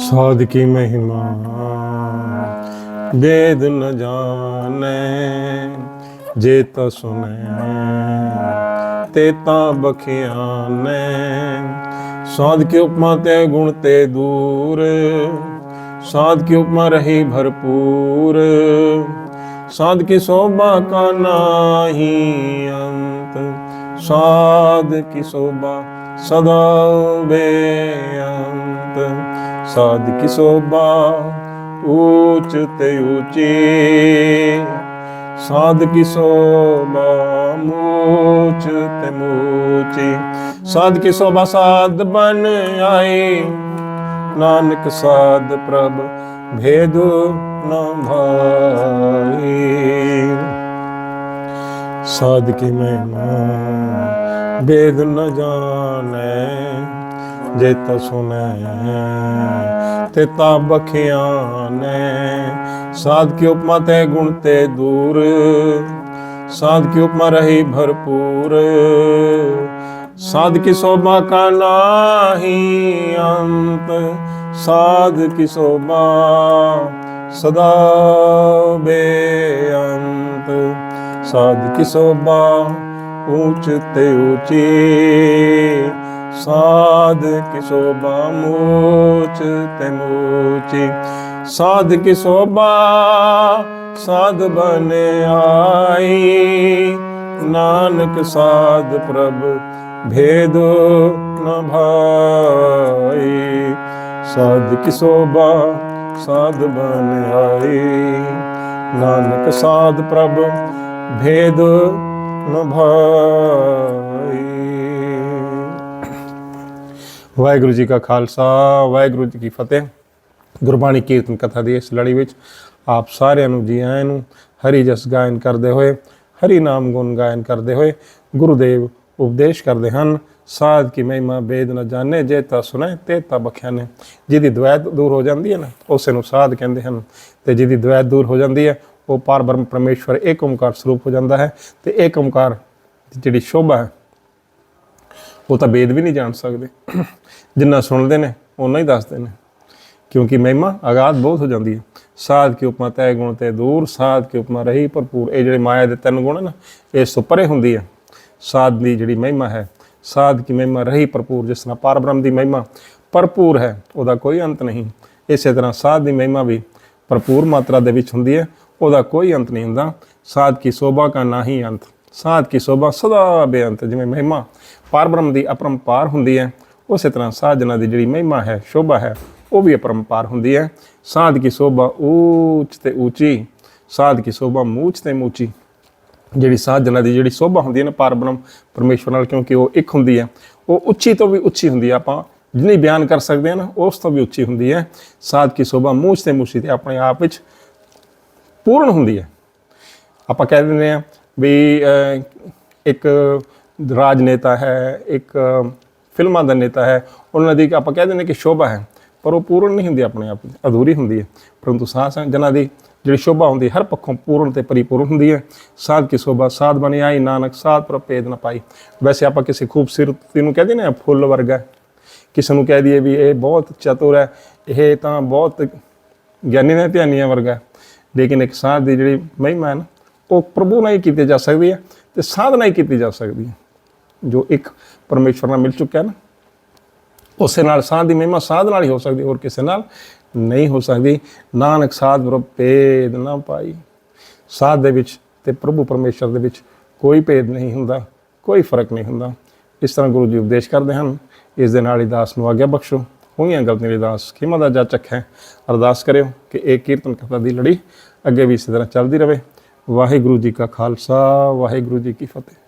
ਸਾਧ ਕੀ ਮਹਿਮਾ। ਵੇਦ ਨ ਜਾਣੈ, ਜੇ ਤਾ ਸੁਨੈ ਤੇ ਤਾਂ ਬਖਿਆਨੈ। ਸਾਧ ਕੀ ਉਪਮਾ ਤੇ ਗੁਣ ਤੇ ਦੂਰ ਸਾਧ ਕੀ ਉਪਮਾ ਰਹੀ ਭਰਪੂਰ। ਸਾਧ ਕੀ ਸੋਭਾ ਕਾ ਨਾਹੀ ਅੰਤ ਸਾਧ ਕੀ ਸੋਭਾ ਸਦਾ ਬੇਅੰਤ। ਸਾਧ ਕੀ ਸੋਭਾ, ਊਚ ਤੇ ਊਚੀ। ਸਾਧ ਕੀ ਸੋਭਾ, ਮੂਚ ਤੇ ਮੂਚੀ। ਸਾਧ ਕੀ ਸੋਭਾ, ਸਾਧ ਬਨ ਆਏ ਨਾਨਕ ਸਾਧ ਪ੍ਰਭ ਭੇਦ ਨ ਭਾਈ। ਸਾਧ ਕੀ ਮਹਿਮਾ ਵੇਦ ਨ ਜਾਣੈ, ਜੇ ਤਾ ਸੁਨੈ ਤੇ ਤਾ ਬਖਿਆਨੈ। ਸਾਧ ਕੀ ਉਪਮਾ ਤੇ ਗੁਣ ਤੇ ਦੂਰ, ਸਾਧ ਕੀ ਉਪਮਾ ਰਹੀ ਭਰਪੂਰ। ਸਾਧ ਕੀ ਸੋਭਾ ਕਾ ਨਾਹੀ ਅੰਤ, ਸਾਧ ਕੀ ਸੋਭਾ ਸਦਾ ਬੇਅੰਤ। ਸਾਧ ਕੀ ਸੋਭਾ ਊਚ ਤੇ ਊਚੀ ਸਾਧ ਕੀ ਸੋਭਾ ਮੂਚ ਤੇ ਮੂਚੀ। ਸਾਧ ਕੀ ਸੋਭਾ ਸਾਧ ਬਨ ਆਈ। ਨਾਨਕ ਸਾਧ ਪ੍ਰਭ ਭੇਦ ਨ ਭਾਈ। ਸਾਧ ਕੀ ਸੋਭਾ ਸਾਧ ਬਨ ਆਈ। ਨਾਨਕ ਸਾਧ ਪ੍ਰਭ ਭੇਦ ਨ ਭਾਈ। ਵਾਹਿਗੁਰੂ ਜੀ ਕਾ ਖਾਲਸਾ, ਵਾਹਿਗੁਰੂ ਜੀ ਕੀ ਫਤਿਹ। ਗੁਰਬਾਣੀ ਕੀਰਤਨ ਕਥਾ ਦੀ ਇਸ ਲੜੀ ਵਿੱਚ ਆਪ ਸਾਰਿਆਂ ਨੂੰ ਜੀ ਆਇਆਂ ਨੂੰ ਹਰੀ ਜਸ ਗਾਇਨ ਕਰਦੇ ਹੋਏ, ਹਰੀ ਨਾਮ ਗੁਣ ਗਾਇਨ ਕਰਦੇ ਹੋਏ ਗੁਰੂਦੇਵ ਉਪਦੇਸ਼ ਕਰਦੇ ਹਨ, ਸਾਧ ਕੀ ਮਹਿਮਾ, ਬੇਦ ਨਾ ਜਾਣੇ, ਜੇ ਤਾ ਸੁਣੇ, ਤੇ ਤਾ ਬਖਿਆਨੇ। ਜਿਹਦੀ ਦਵੈਤ ਦੂਰ ਹੋ ਜਾਂਦੀ ਹੈ ਨਾ, ਉਸੇ ਨੂੰ ਸਾਧ ਕਹਿੰਦੇ ਹਨ। ਤੇ ਜਿਹਦੀ ਦਵੈਤ ਦੂਰ ਹੋ ਜਾਂਦੀ ਹੈ ਉਹ ਪਾਰ ਬ੍ਰਹਮ ਪਰਮੇਸ਼ਵਰ ਇੱਕ ਓਮਕਾਰ ਸਰੂਪ ਹੋ ਜਾਂਦਾ ਹੈ ਤੇ ਏਕ ਓਮਕਾਰ ਜਿਹੜੀ ਸ਼ੋਭਾ ਹੈ, ਉਹ ਤਾਂ ਵੇਦ ਵੀ ਨਹੀਂ ਜਾਣ ਸਕਦੇ। ਜਿੰਨਾ ਸੁਣਦੇ ਨੇ ਉਹਨਾਂ ਹੀ ਦੱਸਦੇ ਨੇ। ਕਿਉਂਕਿ ਮਹਿਮਾ ਆਗਾਤ ਬਹੁਤ ਹੋ ਜਾਂਦੀ ਹੈ। ਸਾਧ ਕੀ ਉਪਮਾ ਤੈ ਗੁਣ ਤੇ ਦੂਰ, ਸਾਧ ਕੀ ਉਪਮਾ ਰਹੀ ਭਰਪੂਰ। ਇਹ ਜਿਹੜੇ ਮਾਇਆ ਦੇ ਤਿੰਨ ਗੁਣ ਨਾ ਇਹ ਸੁਪਰੇ ਹੁੰਦੀ ਹੈ। ਸਾਧ ਦੀ ਜਿਹੜੀ ਮਹਿਮਾ ਹੈ, ਸਾਧ ਕੀ ਮਹਿਮਾ ਰਹੀ ਭਰਪੂਰ, ਜਿਸ ਤਰ੍ਹਾਂ ਪਰਬ੍ਰਹਮ ਦੀ ਮਹਿਮਾ ਭਰਪੂਰ ਹੈ, ਉਹਦਾ ਕੋਈ ਅੰਤ ਨਹੀਂ। ਇਸੇ ਤਰ੍ਹਾਂ ਸਾਧ ਦੀ ਮਹਿਮਾ ਵੀ ਭਰਪੂਰ ਮਾਤਰਾ ਦੇ ਵਿੱਚ ਹੁੰਦੀ ਹੈ। ਉਹਦਾ ਕੋਈ ਅੰਤ ਨਹੀਂ ਹੁੰਦਾ। ਸਾਧ ਕੀ ਸੋਭਾ ਕਾ ਨਾਹੀ ਅੰਤ। ਸਾਧ ਕੀ ਸੋਭਾ ਸਦਾ ਬੇਅੰਤ, ਜਿਵੇਂ ਮਹਿਮਾ। ਪਰਬ੍ਰਹਮ ਦੀ ਅਪਰੰਪਾਰ ਹੁੰਦੀ ਹੈ। ਉਸੇ ਤਰ੍ਹਾਂ ਸਾਧਨਾ ਦੀ ਜਿਹੜੀ ਮਹਿਮਾ ਹੈ, ਸ਼ੋਭਾ ਹੈ, ਉਹ ਵੀ ਅਪਰੰਪਾਰ ਹੁੰਦੀ ਹੈ। ਸਾਧ ਕੀ ਸੋਭਾ ਉੱਚ ਤੇ ਉੱਚੀ ਸਾਧ ਕੀ ਸੋਭਾ ਮੂਚ ਤੇ ਮੂਚੀ। ਜਿਹੜੀ ਸਾਧਨਾ ਦੀ ਜਿਹੜੀ ਸੋਭਾ ਹੁੰਦੀ ਹੈ ਨਾ ਪਰਬ੍ਰਹਮ, ਪਰਮੇਸ਼ਵਰ ਨਾਲ, ਕਿਉਂਕਿ ਉਹ ਇੱਕ ਹੁੰਦੀ ਹੈ। ਉਹ ਉੱਚੀ ਤੋਂ ਵੀ ਉੱਚੀ ਹੁੰਦੀ ਹੈ। ਆਪਾਂ ਜਿੰਨੀ ਬਿਆਨ ਕਰ ਸਕਦੇ ਹਾਂ ਨਾ, ਉਸ ਤੋਂ ਵੀ ਉੱਚੀ ਹੁੰਦੀ ਹੈ। ਸਾਧ ਕੀ ਸੋਭਾ ਮੂਚ ਤੇ ਮੂਚੀ ਤੇ ਆਪਣੇ ਆਪ ਵਿੱਚ ਪੂਰਨ ਹੁੰਦੀ ਹੈ। ਆਪਾਂ ਕਹਿ ਦਿੰਦੇ ਆ ਵੀ ਅਹ, ਇੱਕ ਰਾਜਨੇਤਾ ਹੈ ਇੱਕ ਫਿਲਮਾਂ ਦਾ ਨੇਤਾ ਹੈ ਉਹਨਾਂ ਦੀ ਆਪਾਂ ਕਹਿ ਦਿੰਦੇ ਕਿ ਸ਼ੋਭਾ ਹੈ ਪਰ ਉਹ ਪੂਰਨ ਨਹੀਂ ਹੁੰਦੀ ਆਪਣੇ ਆਪ ਅਧੂਰੀ ਹੁੰਦੀ ਹੈ। ਪਰੰਤੂ ਸਾਧ ਜਨਾਂ ਦੀ ਜਿਹੜੀ ਸ਼ੋਭਾ ਹੁੰਦੀ ਹਰ ਪੱਖੋਂ ਪੂਰਨ ਤੇ ਪਰਿਪੂਰਨ ਹੁੰਦੀ ਹੈ। ਸਾਧ ਕੀ ਸ਼ੋਭਾ ਸਾਧ ਬਣੀ ਆਈ ਨਾਨਕ ਸਾਧ ਪ੍ਰਪੇਦ ਨਾ ਪਾਈ। ਵੈਸੇ ਆਪਾਂ ਕਿਸੇ ਖੂਬਸੂਰਤੀ ਨੂੰ ਕਹਿੰਦੇ ਨੇ ਫੁੱਲ ਵਰਗਾ ਕਿਸੇ ਨੂੰ ਕਹਿ ਦਈਏ ਵੀ ਇਹ ਬਹੁਤ ਚਤੁਰ ਹੈ ਇਹ ਤਾਂ ਬਹੁਤ ਗਿਆਨੀ ਨੇ ਧਿਆਨੀਆਂ ਵਰਗਾ ਲੇਕਿਨ ਇੱਕ ਸਾਧ ਦੀ ਜਿਹੜੀ ਮਹਿਮਾ ਹੈ ਨਾ, ਉਹ ਪ੍ਰਭੂ ਨਾਲ ਹੀ ਕੀਤੀ ਜਾ ਸਕਦੀ ਹੈ ਤੇ ਸਾਧਨਾ ਹੀ ਕੀਤੀ ਜਾ ਸਕਦੀ ਹੈ। ਜੋ ਇੱਕ ਪਰਮੇਸ਼ਵਰ ਨਾਲ ਮਿਲ ਚੁੱਕਿਆ ਹੈ ਨਾ, ਉਸੇ ਨਾਲ ਸਾਧ ਦੀ ਮਹਿਮਾ ਸਾਧ ਨਾਲ ਹੀ ਹੋ ਸਕਦੀ, ਹੋਰ ਕਿਸੇ ਨਾਲ ਨਹੀਂ ਹੋ ਸਕਦੀ। ਨਾਨਕ ਸਾਧ ਪ੍ਰਭ ਭੇਦ ਨਾ ਪਾਈ। ਸਾਧ ਦੇ ਵਿੱਚ ਤੇ ਪ੍ਰਭੂ ਪਰਮੇਸ਼ਵਰ ਦੇ ਵਿੱਚ ਕੋਈ ਭੇਦ ਨਹੀਂ ਹੁੰਦਾ, ਕੋਈ ਫ਼ਰਕ ਨਹੀਂ ਹੁੰਦਾ। ਇਸ ਤਰ੍ਹਾਂ ਗੁਰੂ ਜੀ ਉਪਦੇਸ਼ ਕਰਦੇ ਹਨ, ਇਸ ਦੇ ਨਾਲ ਹੀ ਦਾਸ ਨੂੰ ਆਗਿਆ ਬਖਸ਼ੋ। ਹੋਈਆਂ ਗਲਤੀਆਂ ਲਈ ਦਾਸ ਖਿਮਾ ਦਾ ਜਾਚਕ ਹੈ। ਅਰਦਾਸ ਕਰਿਓ ਕਿ ਇਹ ਕੀਰਤਨ ਕਥਾ ਦੀ ਲੜੀ ਅੱਗੇ ਵੀ ਇਸੇ ਤਰ੍ਹਾਂ ਚੱਲਦੀ ਰਹੇ। ਵਾਹਿਗੁਰੂ ਜੀ ਕਾ ਖਾਲਸਾ, ਵਾਹਿਗੁਰੂ ਜੀ ਕੀ ਫਤਿਹ।